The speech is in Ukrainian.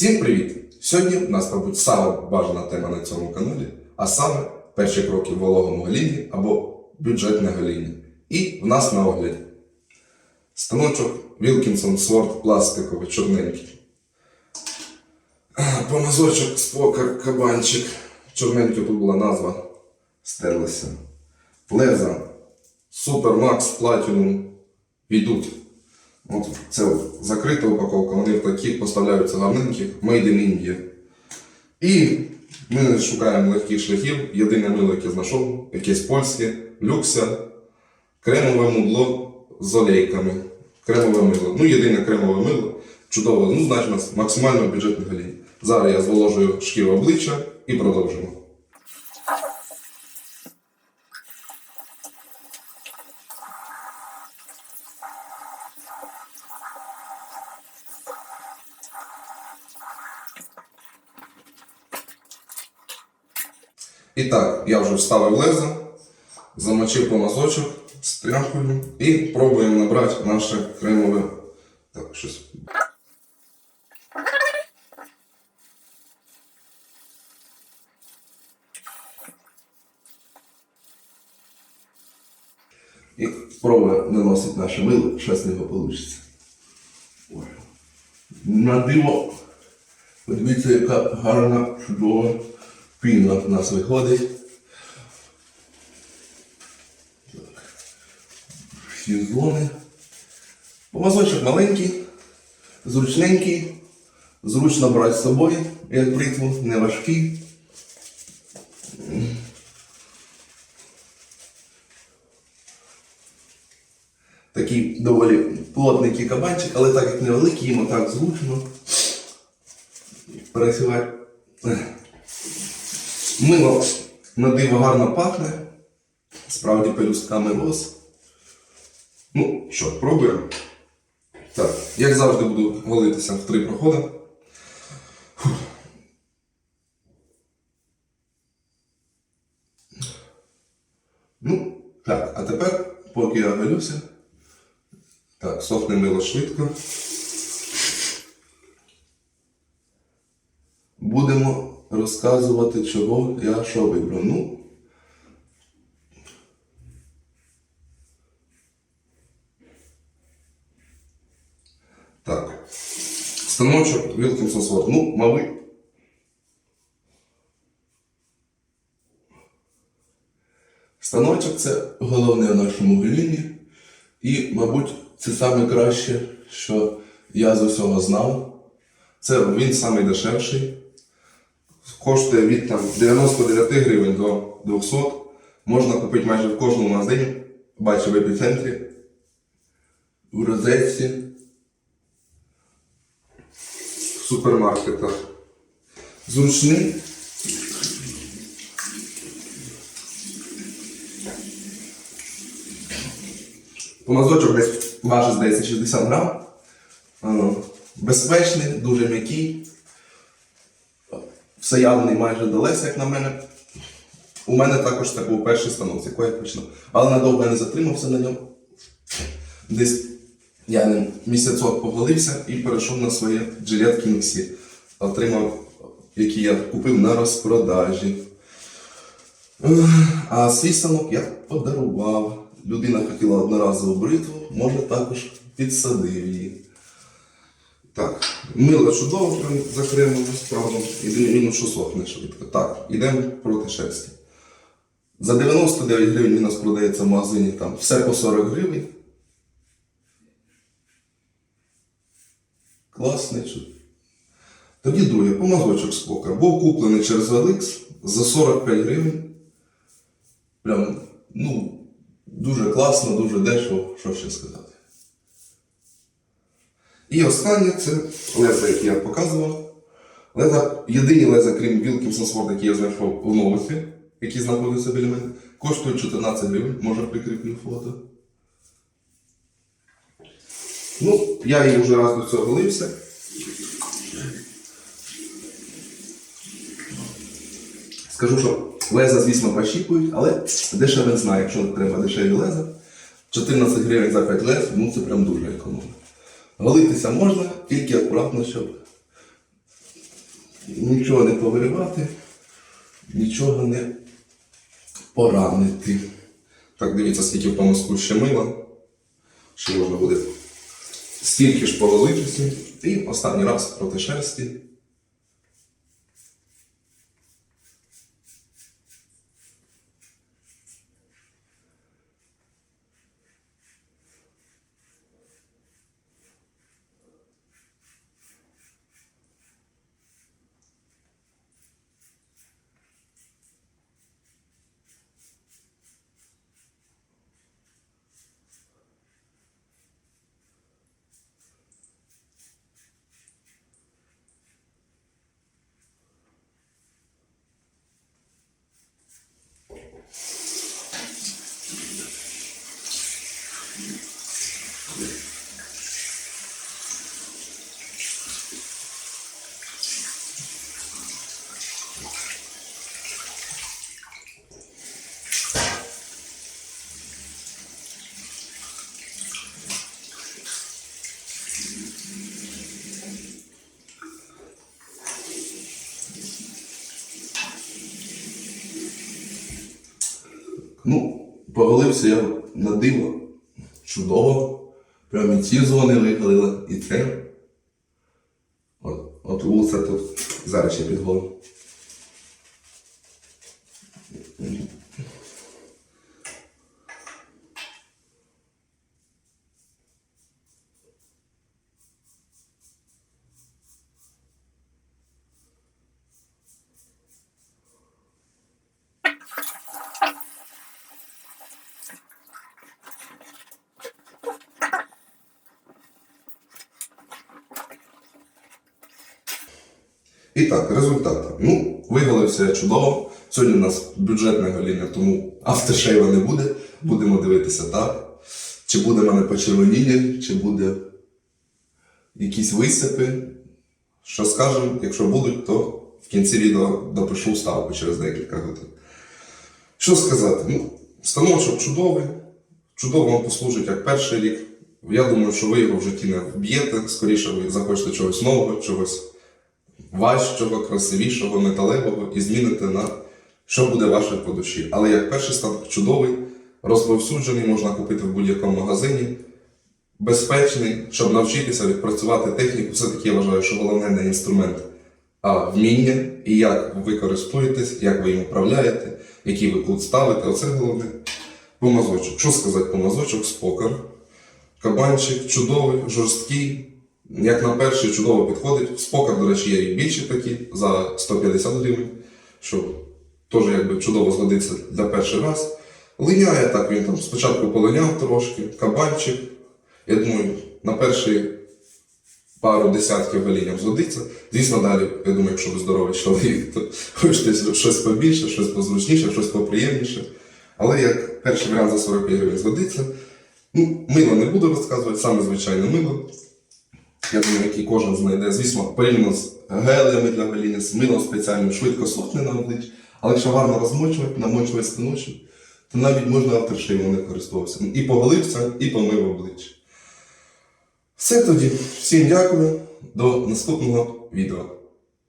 Всім привіт! Сьогодні в нас, мабуть, саме бажана тема на цьому каналі, а саме перші кроки в вологому голінні або бюджетне гоління. І в нас на огляді станочок Wilkinson Sword пластиковий чорненький. Помазочок спокер кабанчик. Чорненький тут була назва. Стерлася. Леза Super Max Platinum йдуть. От це закрита упаковка, вони в таких поставляються гарненьких, made in India. І ми шукаємо легких шляхів. Єдине мило, яке знайшов, якесь польське, люкся, кремове мудло з олейками. Кремове мило. Ну, єдине кремове мило. Чудово, ну, значить, максимально бюджетний голінь. Зараз я зволожую шкіру обличчя і продовжимо. І так, я вже вставив лезо, замочив помазочок з тряпкою і пробуємо набрати наше кремове. Так, щось. І пробуємо наносити наше мило, щось з нього вийде. Ой. На диво. Подивіться, яка гарна, чудова піна в нас виходить. Так. Всі зони. Помазочок маленький, зручненький, зручно брати з собою, як бритву, не важкий. Такий доволі плотненький кабанчик, але так як невеликий, йому так зручно працювати. Мило на диво гарно пахне. Справді пелюстками роз. Ну що, пробуємо. Так, як завжди буду голитися в три проходи. Ну, так, а тепер, поки я голюся, так, сохне мило швидко. Будемо розказувати, чого я що вибрав. Ну, так. Станочок Wilkinson Sword. Ну, мабуть. Станочок це головне в нашому голінні. І, мабуть, це саме краще, що я з усього знав. Це він самий дешевший. Коштує від там, 99 гривень до 200. Можна купити майже в кожному магазині. Бачив в епіцентрі. В розетці. В супермаркетах. Зручний. Помазочок десь важить, здається, 60 грам. Безпечний, дуже м'який. Всеявний майже до як на мене. У мене також це був перший станок, з якого я починав. Але надовго я не затримався на ньому. Десь я ним місяцок поголився і перейшов на своє Gillette King Отримав, який я купив на розпродажі. А свій станок я подарував. Людина хотіла одноразову бритву, може також підсадив її. Так, мило чудово прям закремлено справді. Єдине що сохне швидко. Так, йдемо проти шерсті. За 99 гривень у нас продається в магазині там все по 40 гривень. Класний чуд. Тоді друге, помазочок з кока. Був куплений через OLX за 45 гривень. Прям, ну, дуже класно, дуже дешево, що ще сказати. І останнє це леза, які я показував. Леза, єдині леза, крім Wilkinson Sword, які я знайшов у новості, які знаходяться біля мене, коштують 14 гривень, може прикріплю фото. Ну, я її вже раз до цього голився. Скажу, що леза, звісно, пощіпують, але дешеве знає, якщо треба дешеві леза. 14 гривень за 5 лез, ну це прям дуже економно. Голитися можна, тільки акуратно, щоб нічого не повиривати, нічого не поранити. Так, дивіться, скільки в помазку ще мила. що можна буде стільки ж повалитися. І останній раз проти шерсті. Ну, повалився я на диво. Чудово. Прям і ці зони вигалила, і це. От, от вулиця тут. Зараз ще підголу. І так, результати. Ну, виголився чудово. Сьогодні у нас бюджетне гоління, тому автошейва не буде. Будемо дивитися так. Чи буде в мене почервоніння, чи буде якісь висипи. Що скажемо, якщо будуть, то в кінці відео допишу вставку через декілька годин. Що сказати? Ну, станочок чудовий, чудово вам послужить як перший рік. Я думаю, що ви його в житті не вб'єте. Скоріше ви захочете чогось нового, чогось важчого, красивішого, металевого і зміните на що буде ваше по душі. Але як перший станок чудовий, розповсюджений, можна купити в будь-якому магазині, безпечний, щоб навчитися відпрацювати техніку. Все-таки я вважаю, що головне не інструмент, а вміння і як ви користуєтесь, як ви їм управляєте, який ви кут ставите. Оце головне. Помазочок. Що сказати помазочок? Спокер. Кабанчик чудовий, жорсткий. Як на перший чудово підходить. Спокер, до речі, є і більші такі за 150 гривень, що теж якби чудово згодиться для перший раз. Линяє так, він там спочатку полиняв трошки, кабанчик. Я думаю, на перший пару десятків голінням згодиться. Звісно, далі, я думаю, якщо ви здоровий чоловік, то хочете щось побільше, щось позручніше, щось поприємніше. Але як перший варіант за 45 гривень згодиться, ну, мило не буду розказувати, саме звичайне мило. Я думаю, який кожен знайде. Звісно, порівняно з гелями для гоління, з милом спеціальним швидко сохне на обличчі. Але якщо гарно розмочувати, намочувати станочок, то навіть можна авторшейвом не користуватися. І поголився, і помив обличчя. Все тоді. Всім дякую. До наступного відео.